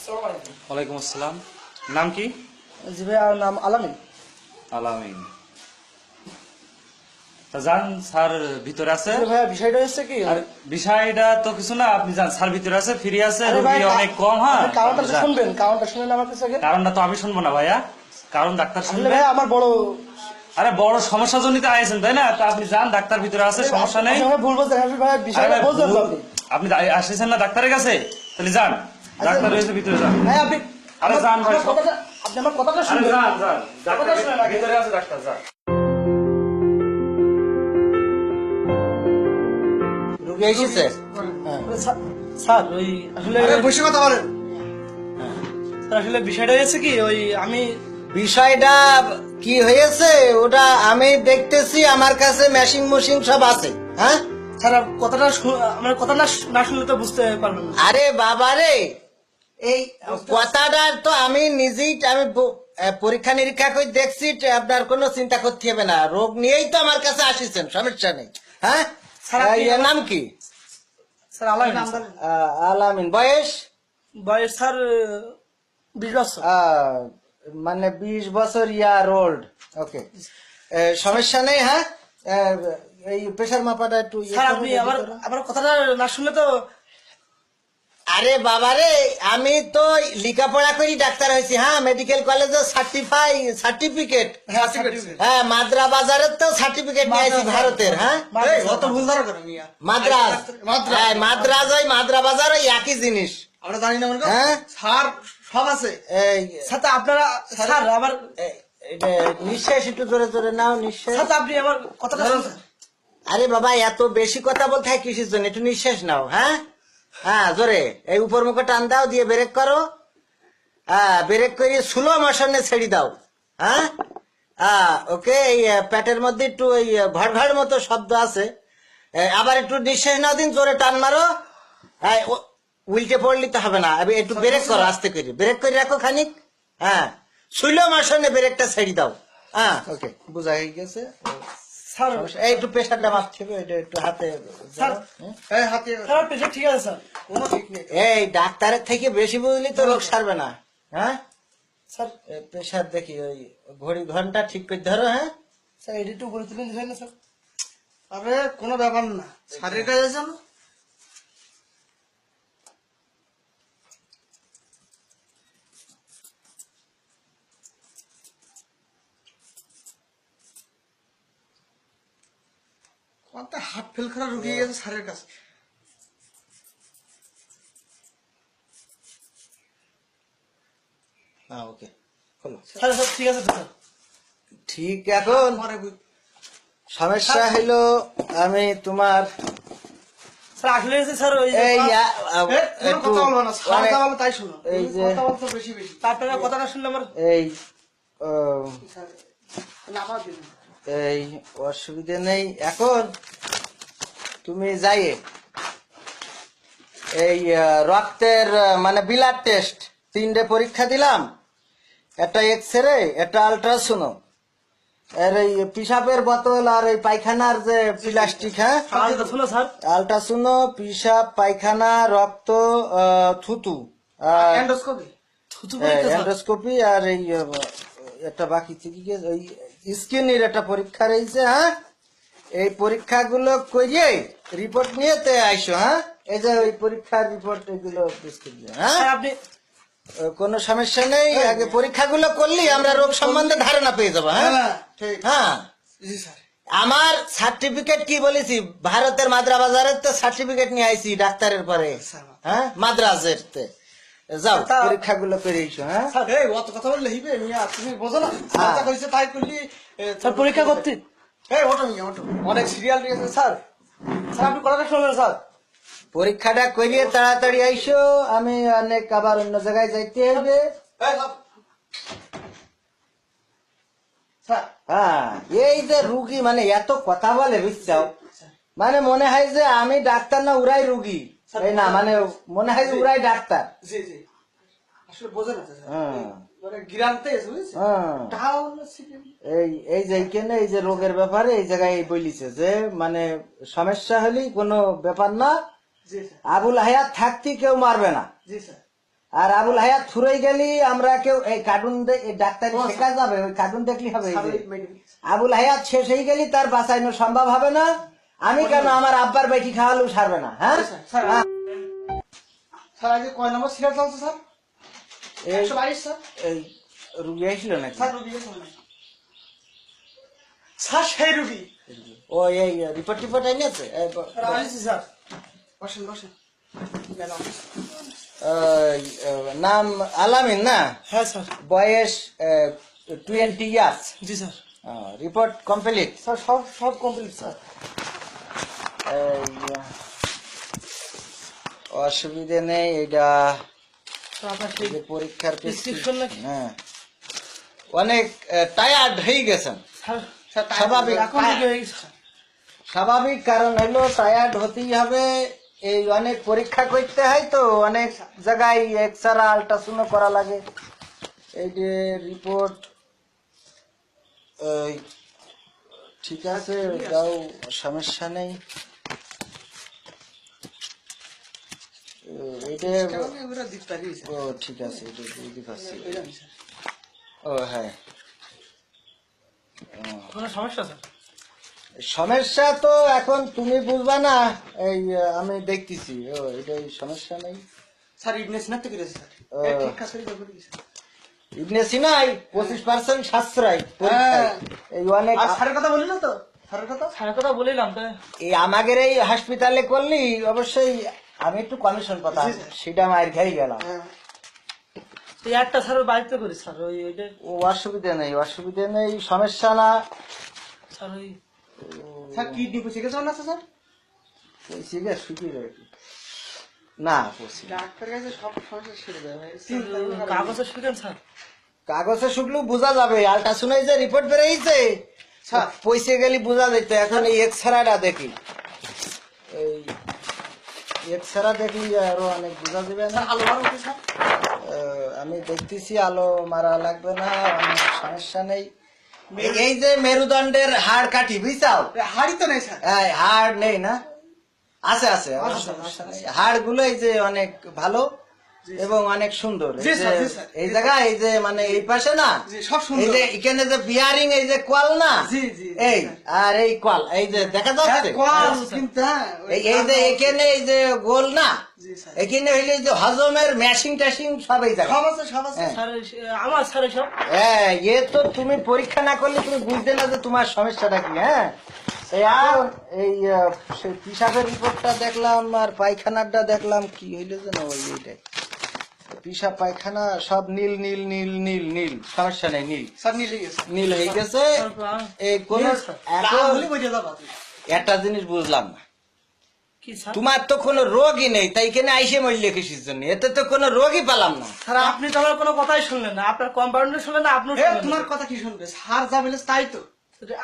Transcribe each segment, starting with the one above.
ওয়ালাইকুম আসসালাম। নাম কি? জি ভাই নাম আলামিন। আলামিন। তা যান স্যার ভিতরে আছে? জি বিষয়টা হচ্ছে কি? আর বিষয়টা তো কিছু না আপনি যান স্যার ভিতরে আছে ফ্রি আছে রোগী অনেক কম হ্যাঁ? কারণটা শুনবেন কারণটা শুনেন আমার কাছে কারণটা তো আমি শুনব না ভাইয়া। কারণ ডাক্তার শুনবে? ভাই আমার বড় আরে বড় সমস্যা জনিত তাই না? তা আপনি যান ডাক্তার ভিতরে আছে সমস্যা নেই? ভুল বলছেন আসলে ভাই বিষয়টা ভাই, বুঝলেন তো ভুল- আপনি। আপনি আসেছেন না ডাক্তারের কাছে? তাহলে যান ডাক্তার রয়েছে ভিতরে যান। ভাই আপনি আরে যান ভাই, আপনি আমার কথাটা আরে যান যান। ডাক্তার শুনেন। ভিতরে আছে ডাক্তার যান। রুগী এসেছে? হ্যাঁ। স্যার- ওই আসলে বসে কথা বলেন। স্যার, আসলে বিষয়টা হয়েছে কি ওই আমি বিষয়টা কি হয়েছে ওটা আমি দেখতেছি আমার কাছে মেশিন মুশিন সব আছে। হ্যাঁ? স্যার কথাটা আমার কথাটা না শুনলে তো বুঝতে পারবেন আরে বাবা রে এই কথাটা তো আমি নিজেই আমি পরীক্ষা নিরীক্ষা করে দেখছি আপনার কোনো চিন্তা করতে হবে না। রোগ নিয়েই তো আমার কাছে আসিছেন সমস্যা নেই। হ্যাঁ? নাম কি? আলামিন। বয়স? বয়স স্যার বিশ বছর। মানে বিশ বছর ইয়ার ওল্ড। ওকে। সমস্যা নেই হ্যাঁ? এই প্রেশার মাপাটা একটু ইয়ে স্যার আপনি আমার কথাটা না শুনলে তো আরে বাবা রে আমি তো লেখাপড়া করি ডাক্তার হয়েছি। হ্যাঁ মেডিকেল কলেজে সার্টিফাই সার্টিফিকেট হ্যাঁ মাদ্রা বাজারের তো সার্টিফিকেট নিয়েছি ভারতের হ্যাঁ? মাদ্রাজ। হ্যাঁ, মাদ্রাজ ওই মাদ্রা বাজার ওই একই জিনিস। আমরা জানি না হ্যাঁ? সার সব আছে। এই স্যার আপনারা স্যার এটা নিঃশ্বাস একটু জোরে জোরে নাও নিঃশ্বাস। আপনি আমার কথাটা আরে বাবা এত বেশি কথা বলতে হয় কিসের জন্য? একটু নিঃশ্বাস নাও হ্যাঁ? হ্যাঁ জোরে। এই উপর মুখে টান দাও দিয়ে ব্রেক করো। হ্যাঁ ব্রেক করে স্লো মোশনে ছেড়ে দাও। হ্যাঁ? হ্যাঁ ওকে এই পেটের মধ্যে একটু ওই ঘড় ঘড় মতো শব্দ আছে। আবার একটু নিঃশ্বাস নাও দিন জোরে টান মারো। হ্যাঁ উল্টে পড়লে তো হবে না। একটু ব্রেক করো আস্তে করে। ব্রেক করে রাখো খানিক। হ্যাঁ স্লো মোশনে ব্রেকটা ছেড়ে দাও। হ্যাঁ। ওকে বোঝা হয়ে গেছে। স্যার এই একটু প্রেশারটা মাপতে হবে এটা একটু হাতে স্যার এই হাতে স্যার পেশেন্ট ঠিক আছে স্যার। কোনো ঠিক নেই এই ডাক্তারের থেকে বেশি বুঝলি তো রোগ সারবে না হ্যাঁ? স্যার। প্রেশার দেখি ওই ঘড়ি ঘণ্টা ঠিক করে ধরো হ্যাঁ? স্যার এটি একটু উপরে তুলে দিলেন স্যার। আরে কোনো ব্যাপার না শারীরিক কাজ আছে না? হাত ফেল করা রুগী গেছে স্যারের কাছে। হ্যাঁ ওকে খোলো। স্যার স্যার ঠিক আছে স্যার ঠিক এখন সমস্যা হলো আমি তোমার আসলে স্যার ওই কথা- আ- আ- এ, কোনো একটু কথা বলব না। স্যার অনেক- যা বলে তাই শুনো। এই যে- কথা বেশি বেশি। আপনারা কথাটা শুনলে আমার এই এই অসুবিধে নেই। এখন তুমি যাই এই রক্তের মানে ব্লাড টেস্ট তিনটে পরীক্ষা দিলাম। একটা এক্স রে একটা আলট্রাসোনো আর এই পিসাবের বোতল আর এই পায়খানার যে প্লাস্টিক হ্যাঁ? আলট্রাসোনো পিসাব পায়খানা রক্ত থুতু। এন্ডোস্কোপি আর এই একটা বাকি থেকে ওই স্কিনের একটা পরীক্ষা রয়েছে হ্যাঁ? এই পরীক্ষাগুলো করিয়ে রিপোর্ট নিয়ে তে আইসো হ্যাঁ? এই যে ওই পরীক্ষার রিপোর্ট এগুলো হ্যাঁ? আপনি কোনো সমস্যা নেই আগে পরীক্ষাগুলো করলি আমরা রোগ সম্বন্ধে ধারণা পেয়ে যাব হ্যাঁ? হ্যাঁ। আমার সার্টিফিকেট কি বলেছি? ভারতের মাদ্রা বাজারের তো সার্টিফিকেট নিয়ে আইছি ডাক্তারের পরে হ্যাঁ? মাদ্রাজের যাও পরীক্ষাগুলো করে এসো হ্যাঁ? এই অত কথা বললে হিবে মিয়া তুমি বোঝো না। কইছে তাই করলি স্যার পরীক্ষা করতে এই ওটো মিয়া ওটো অনেক সিরিয়াল স্যার। স্যার আপনি কথাটা শুনলেন স্যার? পরীক্ষাটা করিয়ে তাড়াতাড়ি আইসো আমি অনেক আবার অন্য জায়গায় যাইতে হবে এই হ্যাঁ এই যে রুগী মানে এত কথা বলে বুঝছ? মানে মনে হয় যে আমি ডাক্তার না উড়াই রুগী। এই না মানে মনে হয় উড়াই ডাক্তার। জি জি। আসলে বোঝে না স্যার হ্যাঁ। মানে হ্যাঁ। টাকা হলো সিরিয়াল এই এই যে এইখানে এই যে রোগের ব্যাপারে এই জায়গায় বলিছে যে মানে সমস্যা হলেই কোনো ব্যাপার না। আবুল হায়াত থাকতে কেউ মারবে না। আর আবুল হায়াত থুরই গেলি আমরা কেউ এই কার্টুন ডাক্তারি শেখা যাবে ওই কার্টুন দেখলি হবে আবুল হায়াত শেষ হয়ে গেলি তার বাঁচাইনো সম্ভব হবে না। আমি কেন আমার আব্বার বেটি খাওয়ালেও সারবে না হ্যাঁ? স্যার স্যার আজকে কয় নম্বর সিরিয়াল চলছে স্যার? একশো বাইশ স্যার? এই রুগী আসছিল নাকি? স্যার রুগী স্যার সেই রুগী ও এই রিপোর্ট টিপোর্ট স্যার বসেন বসেন। নাম আলামিন না? হ্যাঁ স্যার। বয়স twenty years ji sir. Report complete sir সব সব কমপ্লিট স্যার। অসুবিধে নেই এটা পরীক্ষার হ্যাঁ। অনেক টায়ার্ড হয়ে গেছেন। স্বাভাবিক। হয়ে। স্বাভাবিক কারণ হলো টায়ার্ড হতেই হবে। এই অনেক পরীক্ষা করতে হয় তো অনেক জায়গায় এক্সরা আল্ট্রাসাউন্ড করা লাগে। এই যে রিপোর্ট ঠিক আছে। যাও সমস্যা নেই ও, এটা ওরা দিতে পারি স্যার ও ঠিক আছে এটা বুঝতে পারছি। এই জানি, স্যার ও হ্যাঁ। কোনো সমস্যা স্যার সমস্যা তো এখন তুমি বুঝবা না এই আমি দেখতেছি। ও এটা সমস্যা নেই। স্যার ইবনে থেকে স্যার ঠিক কাছে ইবনে সিনাই পঁচিশ পার্সেন্ট সাশ্রয় হ্যাঁ। এই অনেক স্যারের কথা বললি না তো? স্যারের কথা? স্যারের কথা বলিলাম তাই এই আমাদের এই হসপিটালে করলি অবশ্যই আমি একটু কমিশন কথা সেটা মায়ের খেয়ে গেলাম। হ্যাঁ। এই একটা বাড়িতে করি স্যার ওই ওইটা। ও অসুবিধা নেই অসুবিধা নেই সমস্যা না। স্যার ওই স্যার না শুকিয়ে না পয়সা ডাক্তারের কাছে সব সমস্যা সেরে দেয় ভাই। স্যার, কাগজে স্যার। কাগজে শুকলেও বোঝা যাবে। আল্ট্রাসাউন্ডে যে রিপোর্ট বেরিয়েছে। পয়সা গেলে বোঝা যেত এখন এই এক্সরাটা দেখি। এই এক্সরা দেখলি আরও অনেক বোঝা যাবে না? আলো মারো স্যার। আমি দেখতেছি আলো মারা লাগবে না অনেক সমস্যা নেই। এই- যে মেরুদণ্ডের হাড় কাটি বুঝছাও? হাড়ই তো নেই স্যার। এই হাড় নেই না? আছে আছে সমস্যা নেই। হাড়গুলো এই যে অনেক ভালো। এবং অনেক সুন্দর। এই জি স্যার, যে- জি স্যার, এই যে মানে এই পাশে না সব সুন্দর। এই যে এখানে যে বিয়ারিং এই যে কোয়াল না এই আর এই কোয়াল এই যে দেখা যাচ্ছে? কোয়াল কিন্তু হ্যাঁ ওই এই- যে এখানে এই যে গোল না এখানে হইলে যে হজমের ম্যাশিং ট্যাশিং সব এই জায়গায়। সব আছে সব আছে হ্যাঁ। স্যার এই- আমার স্যার এসব হ্যাঁ এ তো তুমি পরীক্ষা না করলে তুমি বুঝতে না যে তোমার সমস্যাটা কি হ্যাঁ? আর এই পিসাবের রিপোর্টটা দেখলাম আর পায়খানারটা দেখলাম কি হইল যেন ওই এইটাই। পিসাব পায়খানা সব নীল নীল নীল নীল নীল। সমস্যা নেই নীল। নিয়ে গেছে। নীল হয়ে গেছে। এই কোন নীল, একটা জিনিস বুঝলাম না। তোমার তো কোনো রোগই নেই তাই এখানে আইসে মরলে কিসের জন্য? এতে তো কোনো রোগই পেলাম না। স্যার আপনি তো আমার কোনো কথাই শুনলেন না। আপনার কম্পাউন্ডার শুনলেন না শুনলেন তোমার কথা কি শুনবে? স্যার যা বলে তাই তো।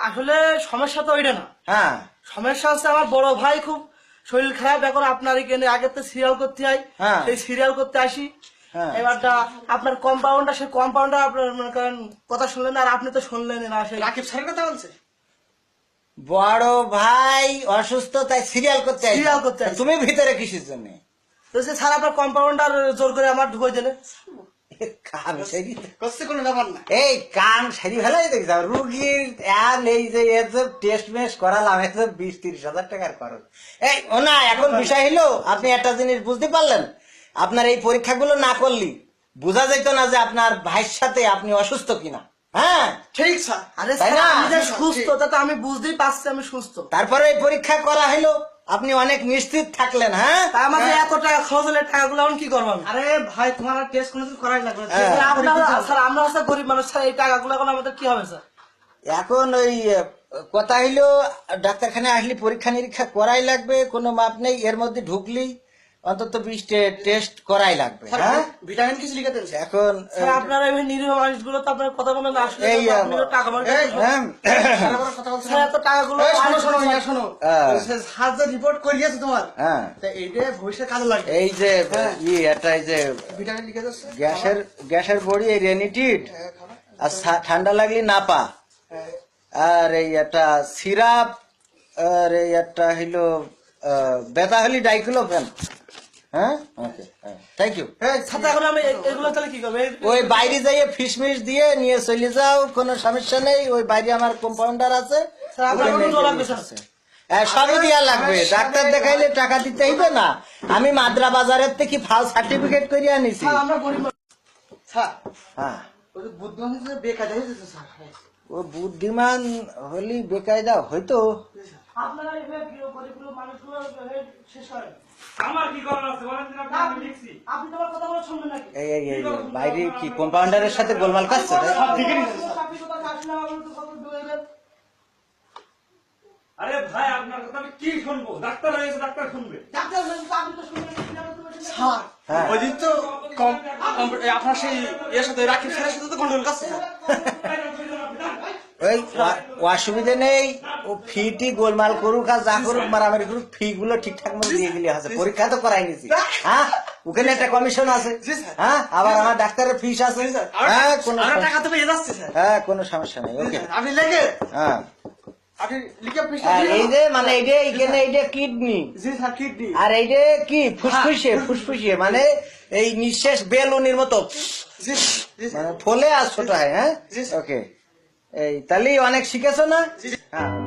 আসলে সমস্যা তো ওইটা না। হ্যাঁ। সমস্যা হচ্ছে আমার বড় ভাই খুব শরীর খারাপ এখন আপনার এখানে আগে তো সিরিয়াল করতে হয় হ্যাঁ। সেই সিরিয়াল করতে আসি। এবারটা আপনার কম্পাউন্ডার সেই কম্পাউন্ডার আপনার মনে করেন কথা শুনলেন আর আপনি তো শুনলেন না সেই রাকিব স্যারের কথা বলছে? বড় ভাই অসুস্থ তাই সিরিয়াল করতে। সিরিয়াল করতে তুমি ভিতরে কিসের জন্য? তো সে স্যার আপনার কম্পাউন্ডার জোর করে আমার ঢুকে দিলে কান সেরি করছে কোনো ব্যাপার না। এই কান সেরি ফেলাই দেখছি। রুগীর আর এই যে টেস্ট মেস করালাম যে বিশ তিরিশ হাজার টাকার খরচ। এই ও না এখন বিষয় হলো আপনি একটা জিনিস বুঝতে পারলেন? আপনার এই পরীক্ষাগুলো না করলি বোঝা যেত না যে আপনার ভাইয়ের সাথে আপনি অসুস্থ কিনা। হ্যাঁ? ঠিক স্যার। আরে স্যার আমি যে সুস্থ তা তো আমি বুঝতেই পারছি আমি সুস্থ। তারপরে এই পরীক্ষা করা হলো আপনি অনেক নিশ্চিত থাকলেন হ্যাঁ? এত টাকা খরচ হলে টাকাগুলো এখন কি করব আরে ভাই তোমার টেস্ট কোনোদিন করাই লাগবে হ্যাঁ। স্যার, আপনারা স্যার গরিব মানুষ স্যার এই টাকাগুলো এখন আমাদের কি হবে স্যার? এখন ওই কথা হইল ডাক্তারখানে আসলে পরীক্ষা নিরীক্ষা করাই লাগবে কোনো মাপ নেই এর মধ্যে ঢুকলি। অন্তত বিশ টেস্ট করাই লাগবে হ্যাঁ? ভিটামিন কিছু লিখে দেন এখন আপনারা এই নিরীহ মানুষগুলো তো আপনার কথা বলে না আসলে এই, টাকা স্যার এত টাকাগুলো শোনো শোনো ইয়া শোনো। স্যার যে রিপোর্ট করিয়েছে তোমার। হ্যাঁ। তা এইটা কাজে লাগবে। এই যে হ্যাঁ। ই একটা এই যে ভিটামিন লিখে যাচ্ছে গ্যাসের গ্যাসের বড়ি এই রেনিটিড হ্যাঁ, আর ঠান্ডা লাগলে নাপা। হ্যাঁ। আর এই একটা সিরাপ আর এই একটা হইল ব্যথা হলি ডাইক্লোফেন হ্যাঁ? ওকে থ্যাংক ইউ হ্যাঁ আমি এগুলো তাহলে কি করব? ওই বাইরে যাইয়ে ফিসমিস দিয়ে নিয়ে চলে যাও কোনো সমস্যা নেই। ওই বাইরে আমার কম্পাউন্ডার আছে। স্যার, আপনার ওকে কত নিয়ে দেওয়া চলে লাগবে, যাও। স্যার? হ্যাঁ, সবই দেওয়া লাগবে। ডাক্তার দেখাইলে টাকা দিতে হইবে না। আমি মাদ্রা বাজারের থেকে ফাল সার্টিফিকেট করে আনিছি। হ্যাঁ। ও বুদ্ধিমান হলি বেকায়দা হয়তো আপনারা গরিব- গরিবগুলো মানুষগুলো শেষ করেন। আমার কি করার আছে? বলেন দিন আপনি লিখছি। আপনি তোমার কথা বলে শুনবেন নাকি? এই এই এই এই, বাইরে কি কম্পাউন্ডারের সাথে গোলমাল? আপনি আমার তো কত আরে ভাই আপনার কথা আমি কি শুনব? ডাক্তার হয়েছে ডাক্তার শুনবে। ডাক্তার বলছে, আপনি তো শুনবেন না, আপনি তো শুনবেন না। স্যার হ্যাঁ। ওই দিন তো আপনার সেই এর সাথে রাকিব স্যারের সাথে তো গন্ডগোল করছে ওই অসুবিধা নেই। ও গোলমাল করুক আর যা করুক মারামারি করুক ফি গুলো ঠিকঠাক মতো দিয়ে গেলে আছে পরীক্ষা তো করাই নিছি। হ্যাঁ? ওখানে একটা কমিশন আছে। হ্যাঁ? আবার আমার ডাক্তারের ফিস আছে। হ্যাঁ কোনো টাকা তো পেয়ে যাচ্ছে হ্যাঁ কোনো সমস্যা নেই ওকে। আপনি লেগে হ্যাঁ। আপনি লিখে আর এই যে মানে কিডনি। কিডনি। এইটা কি? ফুসফুসে ফুসফুসে মানে এই নিঃশ্বাস বেলুনির মতো। মানে ফলে আর ছোট হয় হ্যাঁ? ওকে। এই তাহলে অনেক শিখেছো না? হ্যাঁ।